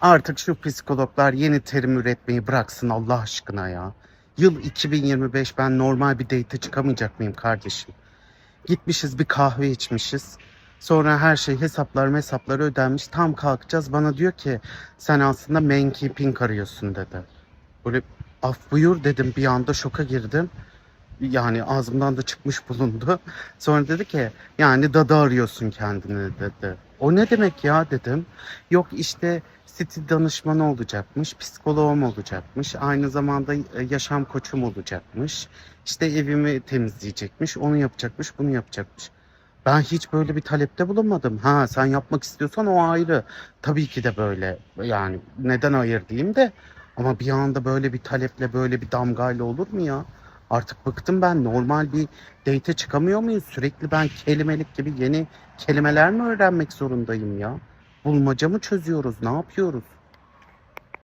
Artık şu psikologlar yeni terim üretmeyi bıraksın Allah aşkına ya. Yıl 2025 ben normal bir date çıkamayacak mıyım kardeşim? Gitmişiz bir kahve içmişiz. Sonra her şey hesaplar hesapları ödenmiş. Tam kalkacağız bana diyor ki sen aslında man keeping arıyorsun dedi. Böyle af buyur dedim bir anda şoka girdim. Yani ağzımdan da çıkmış bulundu. Sonra dedi ki yani dadı arıyorsun kendini dedi. O ne demek ya dedim. Yok işte stil danışmanı olacakmış, psikoloğum olacakmış, aynı zamanda e, yaşam koçum olacakmış. İşte evimi temizleyecekmiş, onu yapacakmış, bunu yapacakmış. Ben hiç böyle bir talepte bulunmadım. Ha sen yapmak istiyorsan o ayrı. Tabii ki de böyle. Yani neden hayır diyeyim de ama bir anda böyle bir taleple böyle bir damgayla olur mu ya? Artık bıktım ben. Normal bir date çıkamıyor muyuz? Sürekli ben kelimelik gibi yeni kelimeler mi öğrenmek zorundayım ya? Bulmaca mı çözüyoruz? Ne yapıyoruz?